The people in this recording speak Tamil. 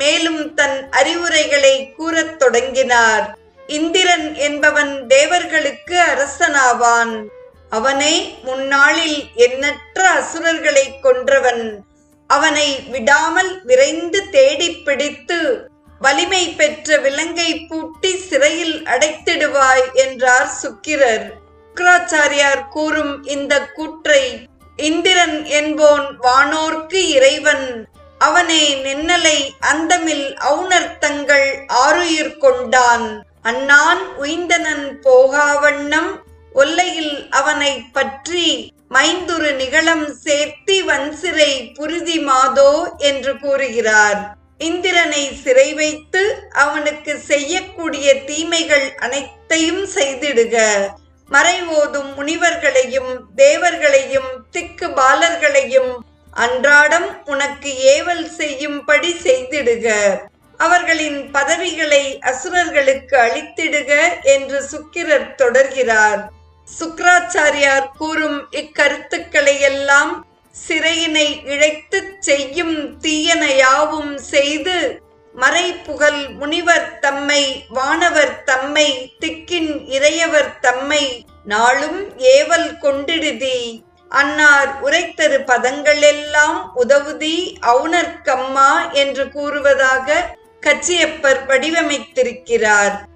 மேலும் தன் அறிவுரைகளை கூறத் தொடங்கினார். இந்திரன் என்பவன் தேவர்களுக்கு அரசனாவான். அவனே முன்னாளில் எண்ணற்ற அசுரர்களை கொன்றவன். அவனை விடாமல் விரைந்து தேடிப் பிடித்து வலிமை பெற்ற விலங்கை பூட்டி சிறையில் அடைத்திடுவாய் என்றார் சுக்கிரர். சுக்கராச்சாரியார் கூறும் இந்த கூற்றை இந்திரன் என்போன் வானோர்க்கு இறைவன். அவனே நின்னலை அந்தமில் அவுணர்த்தங்கள் ஆறுயிர் கொண்டான். அண்ணான் உய்ந்தனன் போகாவண்ணம் ஒல்லையில் அவனை பற்றி மைந்துரு நிகழம் சேர்த்தி வன்சிறை புரிதி மாதோ என்று கூறுகிறார். இந்திரனை சிறை வைத்து அவனுக்கு செய்யக்கூடிய தீமைகள் அனைத்தையும் செய்திடுக. மறைவோதும் முனிவர்களையும் தேவர்களையும் திக்கு பாலர்களையும் அன்றாடம் உனக்கு ஏவல் செய்யும்படி செய்திடுக. அவர்களின் பதவிகளை அசுரர்களுக்கு அளித்திடுக என்று சுக்கிரர் தொடர்கிறார். சுக்கராச்சாரியார் கூறும் இக்கருத்துக்களை எல்லாம் சிறையினை இழைத்துச் செய்யும் தீயன யாவும் செய்து மறைப்புகழ் முனிவர் தம்மை வானவர் தம்மை திக்கின் இறையவர் தம்மை நாளும் ஏவல் கொண்டிடுதி. அன்னார் உரைத்தரு பதங்களெல்லாம் உதவுதி அவுணர்க்கம்மா என்று கூறுவதாக கச்சியப்பர் வடிவமைத்திருக்கிறார்.